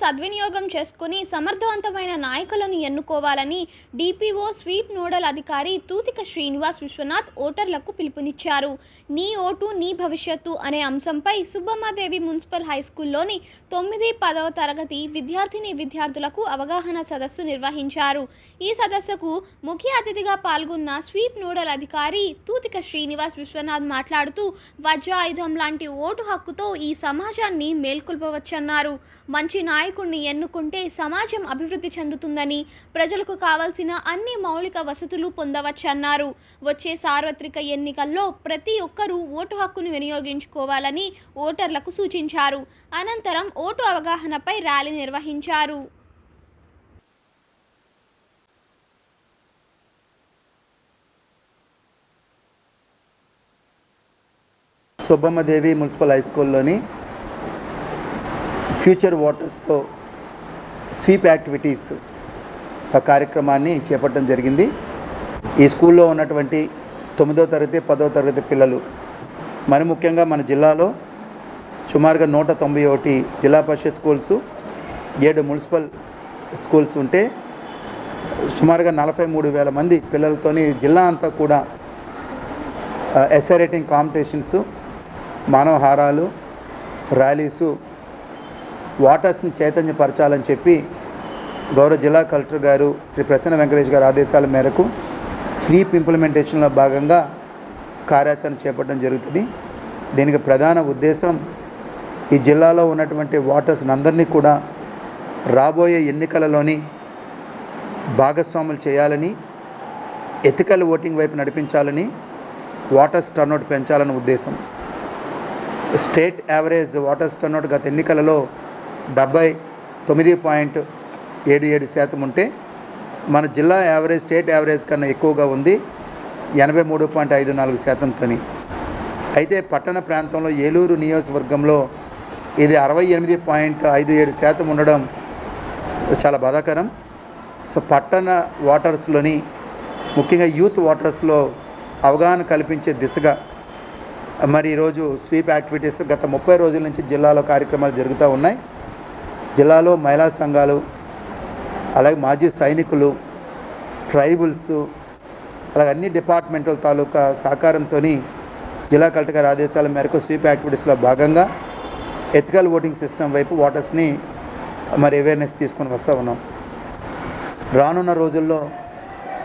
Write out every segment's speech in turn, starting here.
సద్వినియోగం చేసుకుని సమర్థవంతమైన నాయకులను ఎన్నుకోవాలని డిపిఓ స్వీప్ నోడల్ అధికారి తూతిక శ్రీనివాస్ విశ్వనాథ్ ఓటర్లకు పిలుపునిచ్చారు. నీ ఓటు నీ భవిష్యత్తు అనే అంశంపై సుబ్బమ్మదేవి మున్సిపల్ హై స్కూల్లోని తొమ్మిది పదవ తరగతి విద్యార్థిని విద్యార్థులకు అవగాహన సదస్సు నిర్వహించారు. ఈ సదస్సుకు ముఖ్య అతిథిగా పాల్గొన్న స్వీప్ నోడల్ అధికారి తూతిక శ్రీనివాస్ విశ్వనాథ్ మాట్లాడుతూ వజ్రాయుధం లాంటి ఓటు హక్కుతో ఈ సమాజాన్ని మేల్కొల్పవచ్చన్నారు. మంచి నాయకుడిని ఎన్నుకుంటే సమాజం అభివృద్ధి చెందుతుందని ప్రజలకు కావాల్సిన అన్ని మౌలిక వసతులు పొందవచ్చన్నారు. వచ్చే సార్వత్రిక ఎన్నికల్లో ప్రతి ఒక్కరూ ఓటు హక్కును వినియోగించుకోవాలని ఓటర్లకు సూచించారు. అనంతరం ఓటు అవగాహనపై ర్యాలీ నిర్వహించారు. సుబ్బమ్మదేవి మున్సిపల్ హై స్కూల్లోని ఫ్యూచర్ ఓటర్స్తో స్వీప్ యాక్టివిటీస్ కార్యక్రమాన్ని చేపట్టడం జరిగింది. ఈ స్కూల్లో ఉన్నటువంటి తొమ్మిదో తరగతి పదో తరగతి పిల్లలు మరి ముఖ్యంగా మన జిల్లాలో సుమారుగా నూట తొంభై ఒకటి జిల్లా పరిషత్ స్కూల్స్ ఏడు మున్సిపల్ స్కూల్స్ ఉంటే సుమారుగా నలభై మూడు వేల మంది పిల్లలతోని జిల్లా అంతా కూడా ఎస్ఐ కాంపిటీషన్స్ మానవహారాలు ర్యాలీసు వాటర్స్ని చైతన్యపరచాలని చెప్పి గౌరవ జిల్లా కలెక్టర్ గారు శ్రీ ప్రసన్న వెంకటేష్ గారి ఆదేశాల మేరకు స్వీప్ ఇంప్లిమెంటేషన్లో భాగంగా కార్యాచరణ చేపట్టడం జరుగుతుంది. దీనికి ప్రధాన ఉద్దేశం ఈ జిల్లాలో ఉన్నటువంటి వాటర్స్ని అందరినీ కూడా రాబోయే ఎన్నికలలోని భాగస్వాములు చేయాలని ఎథికల్ ఓటింగ్ వైపు నడిపించాలని వాటర్స్ టర్నౌట్ పెంచాలన్న ఉద్దేశం. స్టేట్ యావరేజ్ వాటర్స్ టర్నౌట్ గత ఎన్నికలలో డెబ్బై తొమ్మిది పాయింట్ ఏడు ఏడు శాతం ఉంటే మన జిల్లా యావరేజ్ స్టేట్ యావరేజ్ కన్నా ఎక్కువగా ఉంది. ఎనభై మూడు పాయింట్ ఐదు నాలుగు శాతంతోని అయితే పట్టణ ప్రాంతంలో ఏలూరు నియోజకవర్గంలో ఇది అరవై ఎనిమిది పాయింట్ ఐదు ఏడు శాతం ఉండడం చాలా బాధాకరం. సో పట్టణ వాటర్స్లోని ముఖ్యంగా యూత్ వాటర్స్లో అవగాహన కల్పించే దిశగా మరి ఈరోజు స్వీప్ యాక్టివిటీస్ గత ముప్పై రోజుల నుంచి జిల్లాలో కార్యక్రమాలు జరుగుతూ ఉన్నాయి. జిల్లాలో మహిళా సంఘాలు అలాగే మాజీ సైనికులు ట్రైబుల్స్ అలాగే అన్ని డిపార్ట్మెంట్ల తాలూకా సహకారంతో జిల్లా కలెక్టర్ గారి ఆదేశాల మేరకు స్వీప్ యాక్టివిటీస్లో భాగంగా ఎథికల్ ఓటింగ్ సిస్టమ్ వైపు ఓటర్స్ని మరి అవేర్నెస్ తీసుకొని వస్తూ ఉన్నాం. రానున్న రోజుల్లో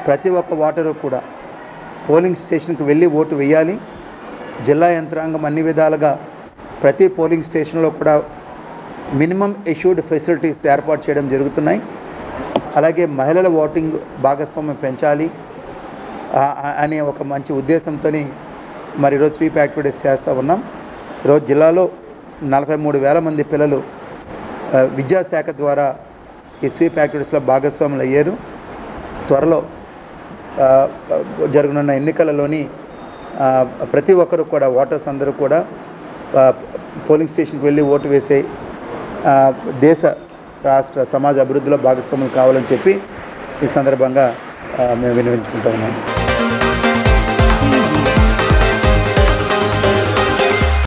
ప్రతి ఒక్క ఓటరు కూడా పోలింగ్ స్టేషన్కి వెళ్ళి ఓటు వేయాలి. జిల్లా యంత్రాంగం అన్ని విధాలుగా ప్రతి పోలింగ్ స్టేషన్లో కూడా మినిమం ఎష్యూర్డ్ ఫెసిలిటీస్ ఏర్పాటు చేయడం జరుగుతున్నాయి. అలాగే మహిళల ఓటింగ్ భాగస్వామ్యం పెంచాలి. అనే ఒక మంచి ఉద్దేశంతో మరి ఈరోజు స్వీప్ యాక్టివిటీస్ చేస్తూ ఉన్నాం. ఈరోజు జిల్లాలో నలభై మూడు వేల మంది పిల్లలు విద్యాశాఖ ద్వారా ఈ స్వీప్ యాక్టివిటీస్లో భాగస్వాములు అయ్యారు. త్వరలో జరగనున్న ఎన్నికలలోని ప్రతి ఒక్కరు కూడా ఓటర్స్ అందరూ కూడా పోలింగ్ స్టేషన్కి వెళ్ళి ఓటు వేసే దేశ రాష్ట్ర సమాజ అభివృద్ధిలో భాగస్వాములు కావాలని చెప్పి ఈ సందర్భంగా మేము వినియోగించుకుంటా ఉన్నాము